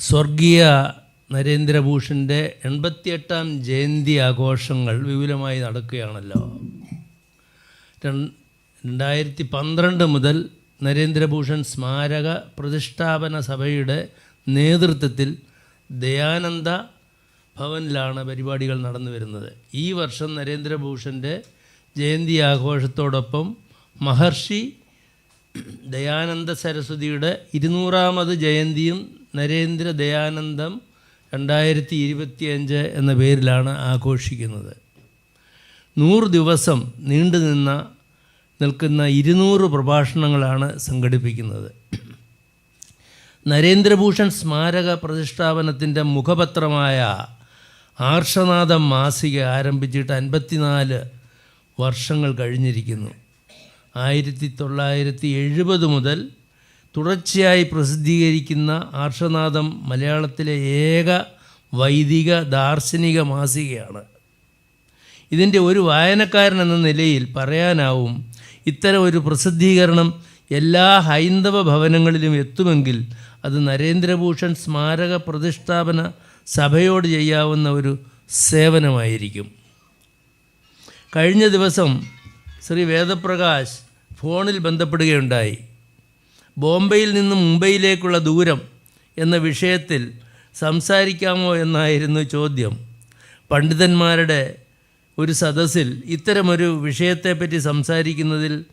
സ്വർഗീയ നരേന്ദ്രഭൂഷന്റെ എൺപത്തിയെട്ടാം ജയന്തി ആഘോഷങ്ങൾ വിപുലമായി നടക്കുകയാണല്ലോ. രണ്ടായിരത്തി പന്ത്രണ്ട് മുതൽ നരേന്ദ്രഭൂഷൺ സ്മാരക പ്രതിഷ്ഠാപന സഭയുടെ നേതൃത്വത്തിൽ ദയാനന്ദ ഭവനിലാണ് പരിപാടികൾ നടന്നു വരുന്നത്. ഈ വർഷം നരേന്ദ്രഭൂഷന്റെ ജയന്തി ആഘോഷത്തോടൊപ്പം മഹർഷി ദയാനന്ദ സരസ്വതിയുടെ ഇരുന്നൂറാമത് ജയന്തിയും നരേന്ദ്ര ദയാനന്ദം രണ്ടായിരത്തി ഇരുപത്തിയഞ്ച് എന്ന പേരിലാണ് ആഘോഷിക്കുന്നത്. നൂറ് ദിവസം നീണ്ടുനിന്ന നിൽക്കുന്ന ഇരുന്നൂറ് പ്രഭാഷണങ്ങളാണ് സംഘടിപ്പിക്കുന്നത്. നരേന്ദ്രഭൂഷൺ സ്മാരക പ്രതിഷ്ഠാപനത്തിന്റെ മുഖപത്രമായ ആർഷനാഥം മാസിക ആരംഭിച്ചിട്ട് അൻപത്തിനാല് വർഷങ്ങൾ കഴിഞ്ഞിരിക്കുന്നു. ആയിരത്തി തൊള്ളായിരത്തി എഴുപത് മുതൽ തുടർച്ചയായി പ്രസിദ്ധീകരിക്കുന്ന ആർഷനാഥം മലയാളത്തിലെ ഏക വൈദിക ദാർശനിക മാസികയാണ്. ഇതിന്റെ ഒരു വായനക്കാരൻ എന്ന നിലയിൽ പറയാനാവും ഇത്തരം ഒരു പ്രസിദ്ധീകരണം എല്ലാ ഹൈന്ദവ ഭവനങ്ങളിലും എത്തുമെങ്കിൽ അത് നരേന്ദ്രഭൂഷൺ സ്മാരക പ്രതിഷ്ഠാപന സഭയോട് ചെയ്യാവുന്ന ഒരു സേവനമായിരിക്കും. കഴിഞ്ഞ ദിവസം ശ്രീ വേദപ്രകാശ് ഫോണിൽ ബന്ധപ്പെടുകയുണ്ടായി. ബോംബെയിൽ നിന്ന് മുംബൈയിലേക്കുള്ള ദൂരം എന്ന വിഷയത്തിൽ സംസാരിക്കാമോ എന്നായിരുന്നു ചോദ്യം. പണ്ഡിതന്മാരുടെ ഒരു സദസ്സിൽ ഇത്തരമൊരു വിഷയത്തെപ്പറ്റി സംസാരിക്കുന്നതിൽ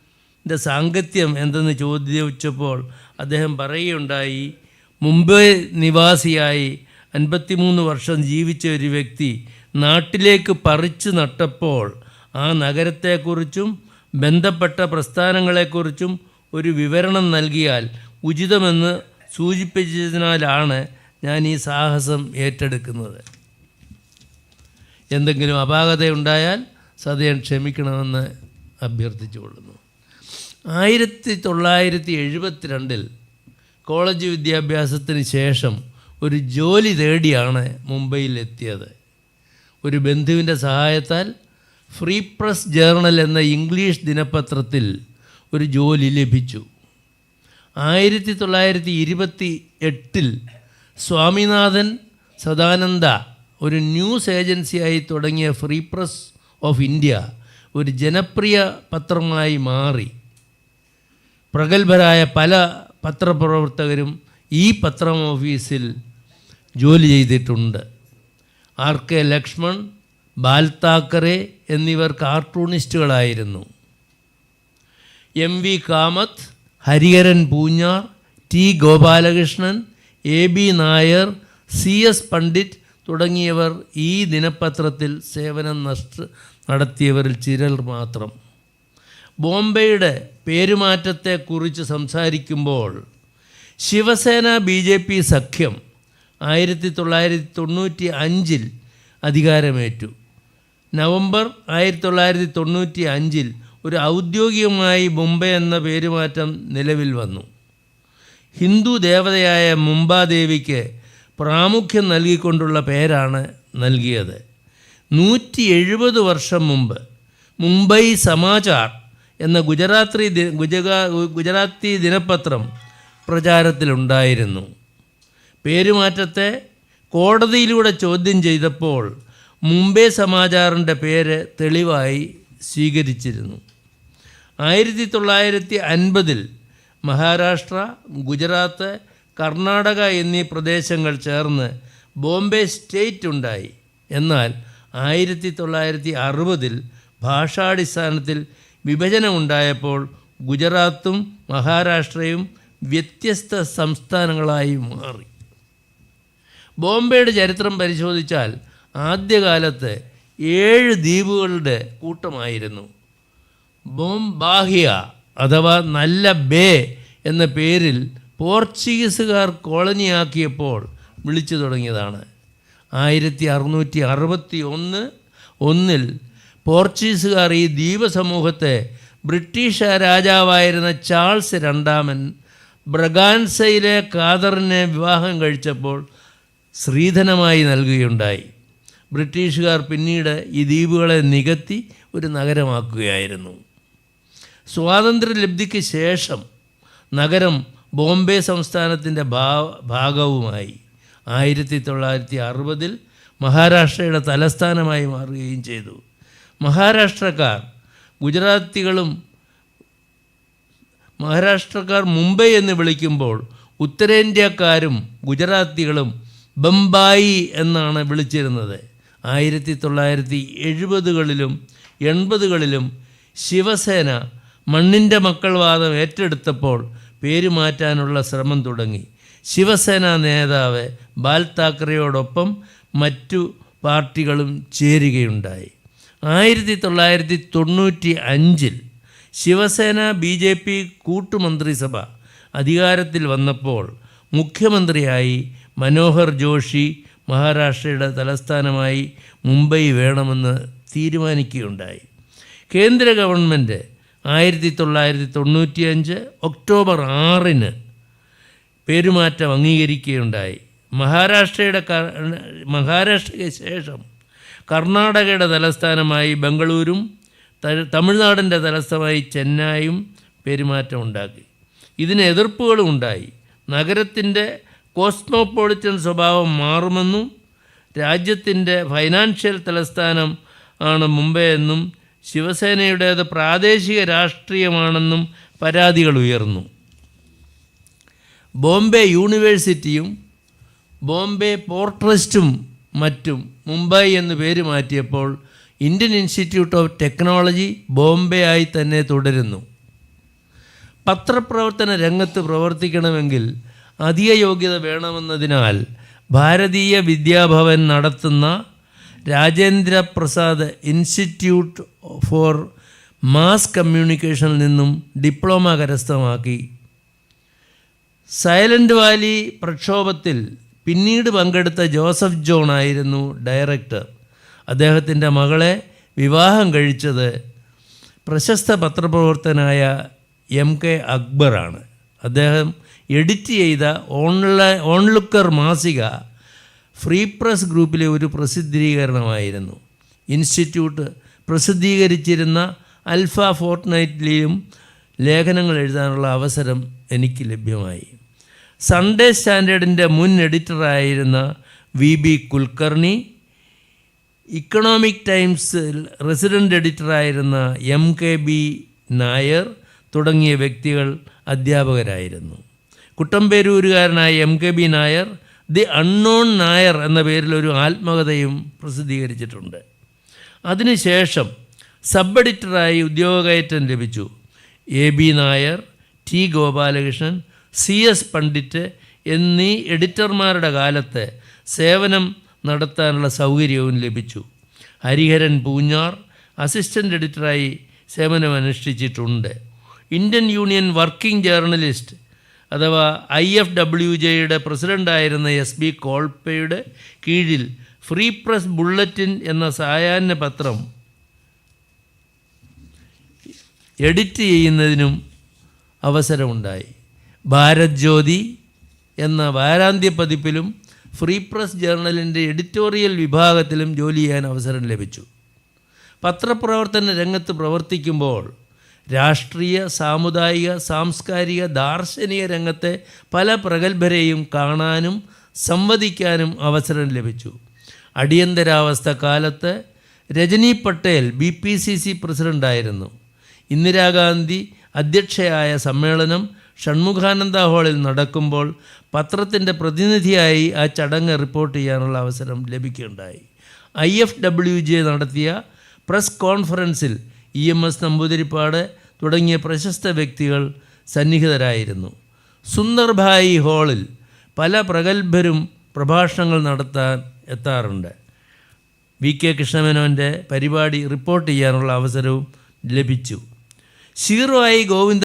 സാങ്കത്യം എന്തെന്ന് ചോദിച്ചപ്പോൾ അദ്ദേഹം പറയുകയുണ്ടായി മുംബൈ നിവാസിയായി അൻപത്തിമൂന്ന് വർഷം ജീവിച്ച ഒരു വ്യക്തി നാട്ടിലേക്ക് പറിച്ചു നട്ടപ്പോൾ ആ നഗരത്തെക്കുറിച്ചും ബന്ധപ്പെട്ട പ്രസ്ഥാനങ്ങളെക്കുറിച്ചും ഒരു വിവരണം നൽകിയാൽ ഉചിതമെന്ന് സൂചിപ്പിച്ചതിനാലാണ് ഞാൻ ഈ സാഹസം ഏറ്റെടുക്കുന്നത്. എന്തെങ്കിലും അപാകതയുണ്ടായാൽ സദയം ക്ഷമിക്കണമെന്ന് അഭ്യർത്ഥിച്ചുകൊള്ളുന്നു ആയിരത്തി തൊള്ളായിരത്തി എഴുപത്തിരണ്ടിൽ കോളേജ് വിദ്യാഭ്യാസത്തിന് ശേഷം ഒരു ജോലി തേടിയാണ് മുംബൈയിൽ എത്തിയത് ഒരു ബന്ധുവിന്റെ സഹായത്താൽ ഫ്രീ പ്രസ് ജേർണൽ എന്ന ഇംഗ്ലീഷ് ദിനപത്രത്തിൽ ഒരു ജോലി ലഭിച്ചു. ആയിരത്തി തൊള്ളായിരത്തി ഇരുപത്തി എട്ടിൽ സ്വാമിനാഥൻ സദാനന്ദ ഒരു ന്യൂസ് ഏജൻസിയായി തുടങ്ങിയ ഫ്രീ പ്രസ് ഓഫ് ഇന്ത്യ ഒരു ജനപ്രിയ പത്രമായി മാറി. പ്രഗത്ഭരായ പല പത്രപ്രവർത്തകരും ഈ പത്രം ഓഫീസിൽ ജോലി ചെയ്തിട്ടുണ്ട്. ആർ കെ ലക്ഷ്മൺ ബാൽ താക്കറെ എന്നിവർ കാർട്ടൂണിസ്റ്റുകളായിരുന്നു. M V Kamath Hariharan Poonjar T Gopalakrishnan A B Nair C S Pandit തുടങ്ങിയവർ ഈ ദിനപത്രത്തിൽ സേവനം നഷ്ട നടത്തിയവരിൽ ചിരൽ മാത്രം. ബോംബെയുടെ പേരുമാറ്റത്തെക്കുറിച്ച് സംസാരിക്കുമ്പോൾ ശിവസേന ബി സഖ്യം ആയിരത്തി തൊള്ളായിരത്തി തൊണ്ണൂറ്റി അഞ്ചിൽ അധികാരമേറ്റു. നവംബർ ആയിരത്തി തൊള്ളായിരത്തി തൊണ്ണൂറ്റി അഞ്ചിൽ ഒരു ഔദ്യോഗികമായി മുംബൈ എന്ന പേരുമാറ്റം നിലവിൽ വന്നു. ഹിന്ദു ദേവതയായ മുംബാദേവിക്ക് പ്രാമുഖ്യം നൽകിക്കൊണ്ടുള്ള പേരാണ് നൽകിയത്. നൂറ്റി എഴുപത് വർഷം മുമ്പ് മുംബൈ സമാചാർ എന്ന ഗുജറാത്തി ഗുജറാത്തി ദിനപത്രം പ്രചാരത്തിലുണ്ടായിരുന്നു. പേരുമാറ്റത്തെ കോടതിയിലൂടെ ചോദ്യം ചെയ്തപ്പോൾ മുംബൈ സമാചാറിന്റെ പേര് തെളിവായി സ്വീകരിച്ചിരുന്നു. ആയിരത്തി തൊള്ളായിരത്തി അൻപതിൽ മഹാരാഷ്ട്ര ഗുജറാത്ത് കർണാടക എന്നീ പ്രദേശങ്ങൾ ചേർന്ന് ബോംബെ സ്റ്റേറ്റ് ഉണ്ടായി. എന്നാൽ ആയിരത്തി തൊള്ളായിരത്തി അറുപതിൽ ഭാഷാടിസ്ഥാനത്തിൽ വിഭജനമുണ്ടായപ്പോൾ ഗുജറാത്തും മഹാരാഷ്ട്രയും വ്യത്യസ്ത സംസ്ഥാനങ്ങളായി മാറി. ബോംബെയുടെ ചരിത്രം പരിശോധിച്ചാൽ ആദ്യകാലത്ത് ഏഴ് ദ്വീപുകളുടെ കൂട്ടമായിരുന്നു. ബോംബാഹിയ അഥവാ നല്ല ബേ എന്ന പേരിൽ പോർച്ചുഗീസുകാർ കോളനിയാക്കിയപ്പോൾ വിളിച്ചു തുടങ്ങിയതാണ്. ആയിരത്തി അറുന്നൂറ്റി അറുപത്തി ഒന്ന് ഒന്നിൽ പോർച്ചുഗീസുകാർ ഈ ദ്വീപസമൂഹത്തെ ബ്രിട്ടീഷ് രാജാവായിരുന്ന ചാൾസ് രണ്ടാമൻ ബ്രഗാൻസയിലെ കാദറിനെ വിവാഹം കഴിച്ചപ്പോൾ ശ്രീധനമായി നൽകുകയുണ്ടായി. ബ്രിട്ടീഷുകാർ പിന്നീട് ഈ ദ്വീപുകളെ നികത്തി ഒരു നഗരമാക്കുകയായിരുന്നു. സ്വാതന്ത്ര്യലബ്ധിക്ക് ശേഷം നഗരം ബോംബെ സംസ്ഥാനത്തിന്റെ ഭാ ഭാഗവുമായി ആയിരത്തി തൊള്ളായിരത്തി അറുപതിൽ മഹാരാഷ്ട്രയുടെ തലസ്ഥാനമായി മാറുകയും ചെയ്തു. മഹാരാഷ്ട്രക്കാർ ഗുജറാത്തികളും മഹാരാഷ്ട്രക്കാർ മുംബൈ എന്ന് വിളിക്കുമ്പോൾ ഉത്തരേന്ത്യക്കാരും ഗുജറാത്തികളും ബംബായി എന്നാണ് വിളിച്ചിരുന്നത്. ആയിരത്തി തൊള്ളായിരത്തി എഴുപതുകളിലും എൺപതുകളിലും ശിവസേന മണ്ണിന്റെ മക്കൾ വാദം ഏറ്റെടുത്തപ്പോൾ പേര് മാറ്റാനുള്ള ശ്രമം തുടങ്ങി. ശിവസേന നേതാവ് ബാൽ താക്കറെയോടൊപ്പം മറ്റു പാർട്ടികളും ചേരുകയുണ്ടായി. ആയിരത്തി തൊള്ളായിരത്തി തൊണ്ണൂറ്റി അഞ്ചിൽ ശിവസേന ബി ജെ പി കൂട്ടുമന്ത്രിസഭ അധികാരത്തിൽ വന്നപ്പോൾ മുഖ്യമന്ത്രിയായി മനോഹർ ജോഷി മഹാരാഷ്ട്രയുടെ തലസ്ഥാനമായി മുംബൈ വേണമെന്ന് തീരുമാനിക്കുകയുണ്ടായി. കേന്ദ്ര ഗവൺമെന്റ് ആയിരത്തി തൊള്ളായിരത്തി തൊണ്ണൂറ്റിയഞ്ച് ഒക്ടോബർ ആറിന് പേരുമാറ്റം അംഗീകരിക്കുകയുണ്ടായി. മഹാരാഷ്ട്രയുടെ മഹാരാഷ്ട്രയ്ക്ക് ശേഷം കർണാടകയുടെ തലസ്ഥാനമായി ബംഗളൂരും തമിഴ്നാടിന്റെ തലസ്ഥാനമായി ചെന്നൈയും പെരുമാറ്റം ഉണ്ടാക്കി ഇതിന് എതിർപ്പുകളും ഉണ്ടായി നഗരത്തിന്റെ കോസ്മോപൊളിറ്റൻ സ്വഭാവം മാറുമെന്നും രാജ്യത്തിന്റെ ഫൈനാൻഷ്യൽ തലസ്ഥാനം ആണ് മുംബൈ എന്നും ശിവസേനയുടേത് പ്രാദേശിക രാഷ്ട്രീയമാണെന്നും പരാതികൾ ഉയർന്നു. ബോംബെ യൂണിവേഴ്സിറ്റിയും ബോംബെ പോർട്ട് ട്രസ്റ്റും മറ്റും മുംബൈ എന്ന് പേര് മാറ്റിയപ്പോൾ Indian institute of technology Bombay ആയി തന്നെ തുടരുന്നു. പത്രപ്രവർത്തന രംഗത്ത് പ്രവർത്തിക്കണമെങ്കിൽ അധിക യോഗ്യത വേണമെന്നതിനാൽ ഭാരതീയ വിദ്യാഭവൻ നടത്തുന്ന Rajendra Prasad institute for mass കമ്മ്യൂണിക്കേഷനിൽ നിന്നും ഡിപ്ലോമ കരസ്ഥമാക്കി. സൈലന്റ് വാലി പ്രക്ഷോഭത്തിൽ പിന്നീട് പങ്കെടുത്ത ജോസഫ് ജോൺ ആയിരുന്നു ഡയറക്ടർ. അദ്ദേഹത്തിന്റെ മകളെ വിവാഹം കഴിച്ചത് പ്രശസ്ത പത്രപ്രവർത്തനായ എം കെ അക്ബറാണ്. അദ്ദേഹം എഡിറ്റ് ചെയ്ത ഓൺലൈൻ ഓൺലുക്കർ മാസിക ഫ്രീ പ്രസ് ഗ്രൂപ്പിലെ ഒരു പ്രസിദ്ധീകരണമായിരുന്നു. ഇൻസ്റ്റിറ്റ്യൂട്ട് പ്രസിദ്ധീകരിച്ചിരുന്ന അൽഫ ഫോർട്ട്നൈറ്റ്ലിയും ലേഖനങ്ങൾ എഴുതാനുള്ള അവസരം എനിക്ക് ലഭ്യമായി. സൺഡേ സ്റ്റാൻഡേർഡിന്റെ മുൻ എഡിറ്ററായിരുന്ന വി ബി കുൽക്കർണി ഇക്കണോമിക് ടൈംസിൽ റെസിഡന്റ് എഡിറ്ററായിരുന്ന എം കെ ബി നായർ തുടങ്ങിയ വ്യക്തികൾ അധ്യാപകരായിരുന്നു. കുട്ടമ്പേരൂരുകാരനായ M K B Nair the unknown Nair എന്ന പേരിൽ ഒരു ആത്മകഥയും പ്രസിദ്ധീകരിച്ചിട്ടുണ്ട്. അതിനുശേഷം സബ് എഡിറ്ററായി ഉദ്യോഗകയറ്റം ലഭിച്ചു. A B Nair T Gopalakrishnan C S Pandit എന്നീ എഡിറ്റർമാരുടെ കാലത്ത് സേവനം നടത്താനുള്ള സൗകര്യവും ലഭിച്ചു. ഹരിഹരൻ പൂഞ്ഞാർ അസിസ്റ്റന്റ് എഡിറ്ററായി സേവനമനുഷ്ഠിച്ചിട്ടുണ്ട്. ഇന്ത്യൻ യൂണിയൻ വർക്കിംഗ് ജേർണലിസ്റ്റ് അഥവാ ഐ എഫ് ഡബ്ല്യു ജെയുടെ പ്രസിഡന്റായിരുന്ന എസ് ബി കോൾപ്പയുടെ കീഴിൽ ഫ്രീ പ്രസ് ബുള്ളറ്റിൻ എന്ന സായാഹ്ന പത്രം എഡിറ്റ് ചെയ്യുന്നതിനും അവസരമുണ്ടായി. ഭാരത് ജ്യോതി എന്ന വാരാന്ത്യ പതിപ്പിലും ഫ്രീ പ്രസ് ജേർണലിന്റെ എഡിറ്റോറിയൽ വിഭാഗത്തിലും ജോലി ചെയ്യാൻ അവസരം ലഭിച്ചു. പത്രപ്രവർത്തന രംഗത്ത് പ്രവർത്തിക്കുമ്പോൾ രാഷ്ട്രീയ സാമുദായിക സാംസ്കാരിക ദാർശനിക രംഗത്തെ പല പ്രഗത്ഭരെയും കാണാനും സംവദിക്കാനും അവസരം ലഭിച്ചു. അടിയന്തരാവസ്ഥ കാലത്ത് Rajani Patel B P C C പ്രസിഡന്റായിരുന്നു Indira Gandhi അധ്യക്ഷയായ സമ്മേളനം ഷൺമുഖാനന്ദ ഹാളിൽ നടക്കുമ്പോൾ പത്രത്തിന്റെ പ്രതിനിധിയായി ആ ചടങ്ങ് റിപ്പോർട്ട് ചെയ്യാനുള്ള അവസരം ലഭിക്കുകയുണ്ടായി. ഐ എഫ് ഡബ്ല്യു ജെ നടത്തിയ പ്രസ് കോൺഫറൻസിൽ ഇ എം എസ് നമ്പൂതിരിപ്പാട് തുടങ്ങിയ പ്രശസ്ത വ്യക്തികൾ സന്നിഹിതരായിരുന്നു. സുന്ദർഭായി ഹാളിൽ പല പ്രഗത്ഭരും പ്രഭാഷണങ്ങൾ നടത്താൻ എത്താറുണ്ട്. വി കെ കൃഷ്ണമേനോന്റെ പരിപാടി റിപ്പോർട്ട് ചെയ്യാനുള്ള അവസരവും ലഭിച്ചു. സീറോ ആയി ഗോവിന്ദ